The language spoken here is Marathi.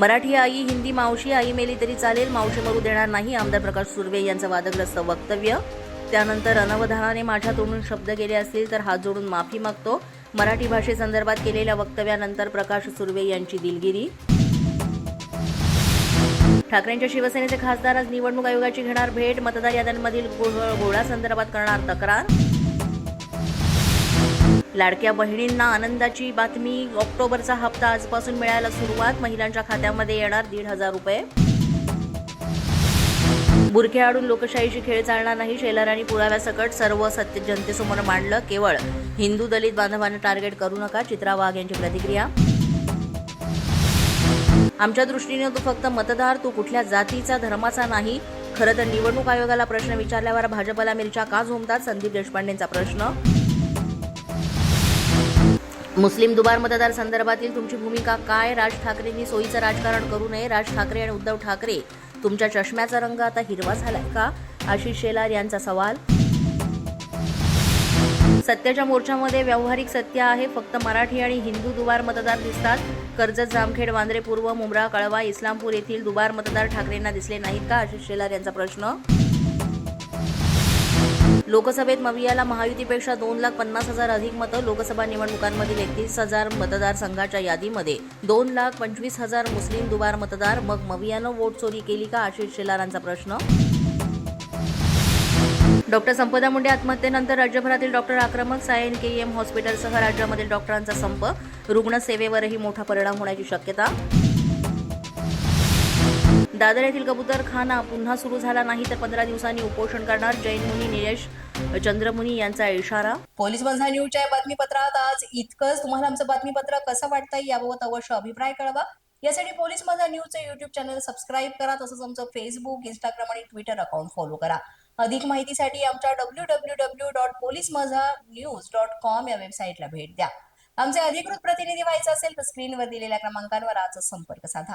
मराठी आई हिंदी मावशी आई मेली तरी चालेल. मावशी मरू देणार नाही. आमदार प्रकाश सुर्वे यांचं वादग्रस्त वक्तव्य. त्यानंतर अनवधानाने माझ्या तोंडून शब्द गेले असतील तर हात जोडून माफी मागतो. मराठी भाषेसंदर्भात केलेल्या वक्तव्यानंतर प्रकाश सुर्वे यांची दिलगिरी. ठाकरेंच्या शिवसेनेचे खासदार आज निवडणूक आयोगाची घेणार भेट. मतदार याद्यांमधील गोळा संदर्भात करणार तक्रार. लाडक्या बहिणींना आनंदाची बातमी. ऑक्टोबरचा हप्ता आजपासून मिळायला सुरुवात. महिलांच्या खात्यामध्ये येणार दीड हजार रुपये. बुरख्याआडून लोकशाहीची खेळ चालणार नाही. शेलारांनी पुराव्यासकट सर्व सत्य जनतेसमोर मांडलं केवळ. हिंदू दलित बांधवांना टार्गेट करू नका चित्रा वाघ यांची प्रतिक्रिया. आमच्या दृष्टीने तू फक्त मतदार तू कुठल्या जातीचा धर्माचा नाही. खरं तर निवडणूक आयोगाला प्रश्न विचारल्यावर भाजपला मिरच्या का झोमतात संदीप देशपांडेंचा प्रश्न. मुस्लिम दुबार मतदार संदर्भातील तुमची भूमिका काय? राज ठाकरेंनी सोयीचं राजकारण करू नये. राज ठाकरे आणि उद्धव ठाकरे तुमच्या चष्म्याचा रंग आता हिरवा झालाय का? आशिष शेलार यांचा सवाल. सत्याच्या मोर्चामध्ये व्यावहारिक सत्य आहे. फक्त मराठी आणि हिंदू दुबार मतदार दिसतात. कर्जत जामखेड वांद्रे पूर्व मुंब्रा कळवा इस्लामपूर येथील दुबार मतदार ठाकरेंना दिसले नाहीत का? आशिष शेलार यांचा प्रश्न. लोकसभेत मवियाला महायुतीपेक्षा दोन लाख पन्नास हजार अधिक मतं लोकसभा निवडणुकांमधील एकतीस हजार मतदारसंघाच्या यादीमध्ये. दोन लाख पंचवीस हजार मुस्लिम दुबार मतदार. मग मवियानं वोट चोरी केली का? आशिष शेलारांचा प्रश्न. डॉक्टर संपदा मुंडे आत्महत्येनंतर राज्यभरातील डॉक्टर आक्रमक सायन के एम हॉस्पिटलसह राज्यामधील डॉक्टरांचा संप. रुग्णसेवेवरही मोठा परिणाम होण्याची शक्यता. दादर येथील कबूतरखाना पुन्हा सुरू झाला नाही तर पंधरा दिवसांनी उपोषण करणार जैन मुनी निलेश चंद्रमुनी यांचा इशारा. पोलीस बंधा न्यूजच्या बातमीपत्रात आज इतकंच. तुम्हाला आमचं बातमीपत्र कसं वाटतंय याबाबत अवश्य अभिप्राय कळवा. यासाठी पोलीस माझा न्यूजचं युट्यूब चॅनल सबस्क्राईब करा तसंच आमचं फेसबुक इंस्टाग्राम आणि ट्विटर अकाउंट फॉलो करा. अधिक माहितीसाठी आमच्या W W W dot police Majha news dot com या वेबसाईटला भेट द्या. आमचे अधिकृत प्रतिनिधी व्हायचं असेल तर स्क्रीनवर दिलेल्या क्रमांकांवर आजच संपर्क साधा.